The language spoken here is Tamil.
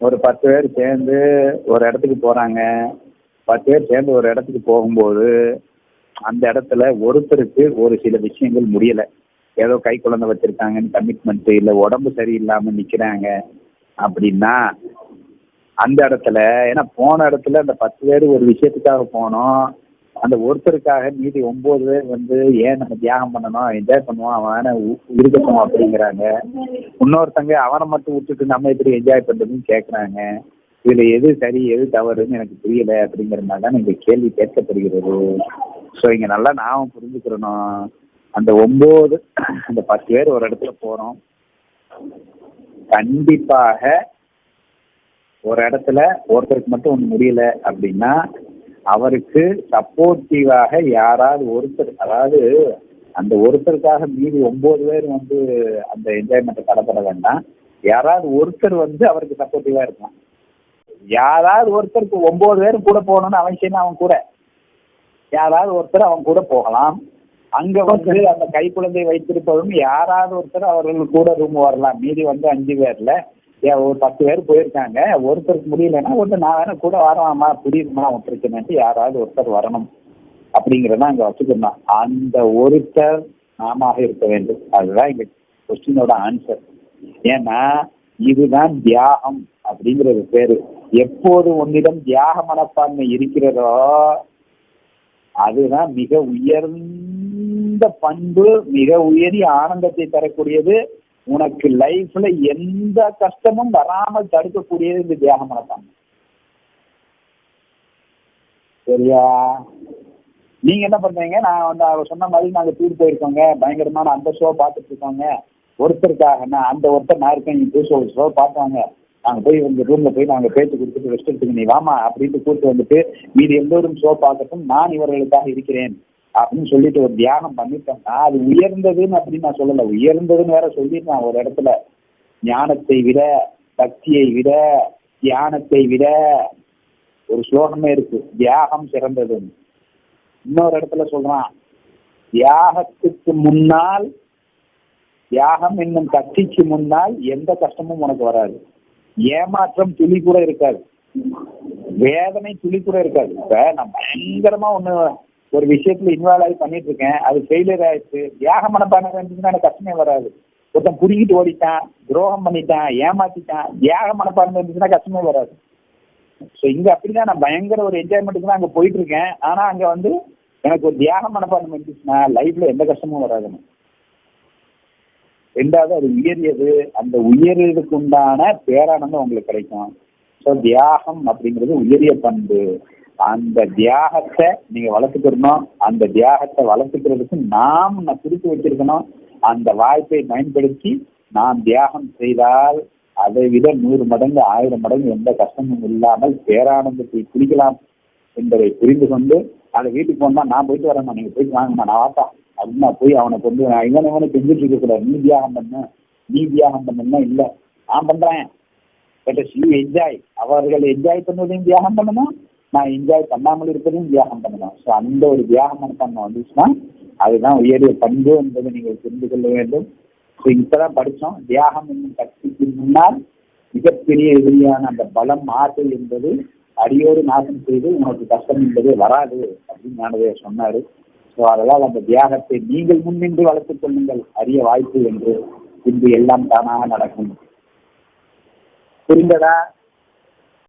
ஒரு பத்து பேர் சேர்ந்து ஒரு இடத்துக்கு போறாங்க. பத்து பேர் சேர்ந்து ஒரு இடத்துக்கு போகும்போது அந்த இடத்துல ஒருத்தருக்கு ஒரு சில விஷயங்கள் முடியல. ஏதோ கை குழந்தை வச்சிருக்காங்கன்னு கமிட்மெண்ட் இல்ல உடம்பு சரியில்லாம நிக்கிறாங்க அப்படின்னா அந்த இடத்துல ஏன்னா போன இடத்துல அந்த பத்து பேர் ஒரு விஷயத்துக்காக போனோம். அந்த ஒருத்தருக்காக மீதி ஒன்பது பேர் வந்து ஏன் நம்ம தியாகம் பண்ணணும் என்ஜாய் பண்ணுவோம் அவனை இருக்கட்டும் அப்படிங்கிறாங்க. இன்னொருத்தங்க அவனை மட்டும் விட்டுட்டு நம்ம எப்படி என்ஜாய் பண்றதுன்னு கேட்குறாங்க இதுல எது சரி எது தவறுன்னு எனக்கு புரியல அப்படிங்கிறதுனால தான் இந்த கேள்வி கேட்கப்படுகிறது. ஸோ இங்க நல்லா நாம புரிஞ்சுக்கிறணும். அந்த ஒன்பது அந்த பத்து பேர் ஒரு இடத்துல போறோம். கண்டிப்பாக ஒரு இடத்துல ஒருத்தருக்கு மட்டும் ஒன்று முடியல அப்படின்னா அவருக்கு சப்போர்ட்டிவாக யாராவது ஒருத்தர் அதாவது அந்த ஒருத்தருக்காக மீதி ஒன்பது பேர் வந்து அந்த என்ஜாய்மெண்ட்டை கடப்பட வேண்டாம். யாராவது ஒருத்தர் வந்து அவருக்கு சப்போர்ட்டிவா இருக்கலாம் யாராவது ஒருத்தருக்கு ஒன்பது பேர் கூட போகணும்னு அவசியம் அவன் கூட. யாராவது ஒருத்தர் அவன் கூட போகலாம். அங்க வந்து அந்த கைக்குழந்தை வைத்திருப்பதும் யாராவது ஒருத்தர் அவர்கள் கூட ரூம் வரலாம். மீதி வந்து அஞ்சு பேர்ல. ஒரு பத்து பேர் போயிருக்காங்க. ஒருத்தருக்கு முடியலன்னா ஒருத்தர் நான் வேணா கூட வரலாமா? புரியுதுமா? அவன் பிரச்சனைட்டு யாராவது ஒருத்தர் வரணும். அப்படிங்கிறத அங்க வச்சுக்கணும். அந்த ஒருத்தர் நாம இருக்க வேண்டும். அதுதான் இங்க கொஸ்டினோட ஆன்சர் ஏன்னா இதுதான் தியாகம் அப்படிங்கிறது பேரு. எப்போது உன்னிடம் தியாக மனப்பான்மை இருக்கிறதோ அதுதான் மிக உயர்ந்த பண்பு மிக உயரிய ஆனந்தத்தை தரக்கூடியது. உனக்கு லைஃப்ல எந்த கஷ்டமும் வராமல் தடுக்கக்கூடியது இந்த தியாக மனப்பான்மை. சரியா? நீங்க என்ன பண்றீங்க? நான் வந்து அவர் சொன்ன மாதிரி நாங்க டூர் போயிருக்கோங்க. பயங்கரமான அந்த ஷோ பார்த்துட்டு இருக்கோங்க. ஒருத்தருக்காக நான் அந்த ஒருத்தர் நான் இருக்கேன் நீ புதுசு ஒரு ஷோ பார்த்தாங்க. நாங்க போய் உங்க ரூம்ல போய் நாங்க பேச்சு கொடுத்துட்டு ரெஸ்ட் எடுத்துக்க நீ வாமா அப்படின்ட்டு கூப்பிட்டு வந்துட்டு மீதி எல்லோரும் ஷோ பார்க்கட்டும் நான் இவர்களுக்காக இருக்கிறேன். அப்படின்னு சொல்லிட்டு ஒரு தியானம் பண்ணிட்டோம்னா அது உயர்ந்ததுன்னு அப்படின்னு நான் சொல்லல. உயர்ந்ததுன்னு வேற சொல்லிட்டேன் ஒரு இடத்துல. ஞானத்தை விட பக்தியை விட தியானத்தை விட ஒரு ஸ்லோகமே இருக்கு. தியாகம் சிறந்ததுன்னு. இன்னொரு இடத்துல சொல்றான் தியாகத்துக்கு முன்னால் தியாகம் என்னும் கட்சிக்கு முன்னால் எந்த கஷ்டமும் உனக்கு வராது. ஏமாற்றம் துளி கூட இருக்காது. வேதனை துளி கூட இருக்காது. இப்ப நான் பயங்கரமா ஒண்ணு ஒரு விஷயத்துல இன்வால்வ் ஆகி பண்ணிட்டு இருக்கேன் அது ஃபெயிலியர் ஆயிடுச்சு. தியாக மனப்பான்மை இருந்துச்சுன்னா எனக்கு கஷ்டமே வராது. ஒருத்தன் புரிக்கிட்டு ஓடிட்டான் துரோகம் பண்ணிட்டான் ஏமாத்திட்டான் தியாக மனப்பான்மை இருந்துச்சுன்னா கஷ்டமே வராது. ஸோ இங்க அப்படிதான் நான் பயங்கர ஒரு என்ஜாய்மெண்ட்டுக்கு தான் அங்க போயிட்டு இருக்கேன் ஆனா அங்க வந்து எனக்கு ஒரு தியாக மனப்பான்மை இருந்துச்சுன்னா லைஃப்ல எந்த கஷ்டமும் வராதுன்னு ரெண்டாவது அது உயரியது. அந்த உயரியதுக்கு உண்டான பேரானந்தம் உங்களுக்கு கிடைக்கும். ஸோ தியாகம் அப்படிங்கிறது உயரிய பண்பு. அந்த தியாகத்தை நீங்க வளர்த்துக்கிறணும் அந்த தியாகத்தை வளர்த்துக்கிறதுக்கு நாம் நான் குறித்து வச்சிருக்கணும். அந்த வாய்ப்பை பயன்படுத்தி நாம் தியாகம் செய்தால் அதை விட நூறு மடங்கு ஆயிரம் மடங்கு எந்த கஷ்டமும் இல்லாமல் பேரானந்தத்தை குடிக்கலாம் என்பதை புரிந்து கொண்டு அதை வீட்டுக்கு போனா நான் போயிட்டு வரேன் நீங்க போயிட்டு வாங்கம்மா நான் வாப்பா. அப்படின்னா போய் அவனை கொண்டு இவன் இவனை செஞ்சுட்டு இருக்க கூடாது. நீ தியாகம் பண்ண. நீ தியாகம் பண்ணா இல்ல. நான் பண்றேன். பட் ஸ்ரீ என்ஜாய் அவர்கள் என்ஜாய் பண்ணுவதையும் தியாகம் பண்ணணும். நான் என்ஜாய் பண்ணாமல் இருப்பதையும் தியாகம் பண்ணலாம். ஸோ அந்த ஒரு தியாகம் மனப்பான்மை வந்துச்சுன்னா அதுதான் உயரிய பண்பு என்பதை நீங்கள் தெரிந்து கொள்ள வேண்டும். ஸோ இப்பதான் படித்தோம் தியாகம் என்னும் கட்சிக்கு முன்னால் மிகப்பெரிய எதிரியான அந்த பலம் ஆசை என்பது அடியோடு நாசம் செய்து உனக்கு கஷ்டம் என்பது வராது அப்படின்னு ஞானதே சொன்னாரு. ஸோ அதனால் அந்த தியாகத்தை நீங்கள் முன்னின்று வளர்த்துக் கொள்ளுங்கள். அரிய வாய்ப்பு என்று இன்று எல்லாம் தானாக நடக்கும். புரிந்ததா?